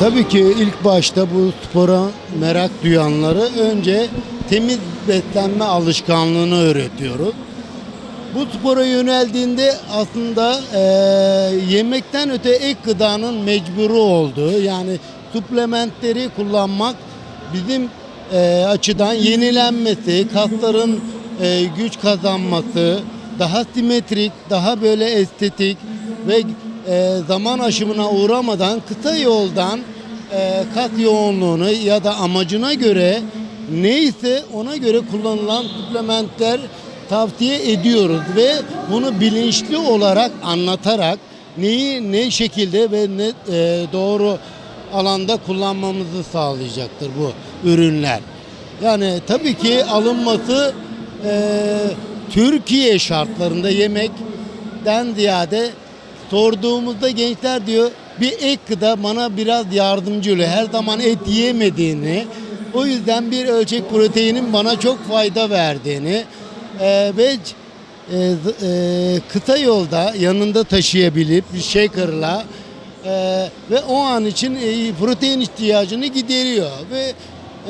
Tabii ki ilk başta bu spora merak duyanları önce temiz beslenme alışkanlığını öğretiyoruz. Bu spora yöneldiğinde aslında eee, yemekten öte ek gıdanın mecburu olduğu yani suplementleri kullanmak bizim eee, açıdan yenilenmesi, kasların eee, güç kazanması, daha simetrik, daha böyle estetik ve eee, zaman aşımına uğramadan kısa yoldan eee kas yoğunluğunu ya da amacına göre neyse ona göre kullanılan suplementler tavsiye ediyoruz ve bunu bilinçli olarak anlatarak neyi ne şekilde ve ne eee, doğru alanda kullanmamızı sağlayacaktır bu ürünler. Yani tabii ki alınması eee, Türkiye şartlarında yemekten ziyade sorduğumuzda gençler diyor bir ek gıda bana biraz yardımcı oluyor. Her zaman et yiyemediğini o yüzden bir ölçek proteinin bana çok fayda verdiğini eee, ve e, e, kısa yolda yanında taşıyabilip bir shaker'la e, ve o an için e, protein ihtiyacını gideriyor ve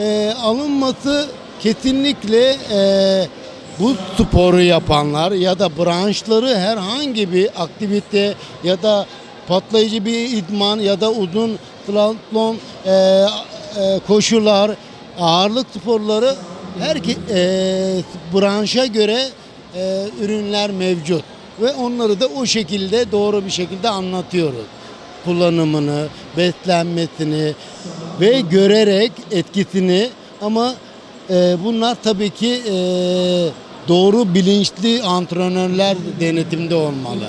e, alınması kesinlikle e, bu sporu yapanlar ya da branşları herhangi bir aktivite ya da patlayıcı bir idman ya da uzun triatlon e, e, koşular ağırlık sporları her e, branşa göre e, ürünler mevcut ve onları da o şekilde doğru bir şekilde anlatıyoruz. Kullanımını, beslenmesini ve görerek etkisini ama e, bunlar tabii ki e, doğru bilinçli antrenörler denetimde olmalı.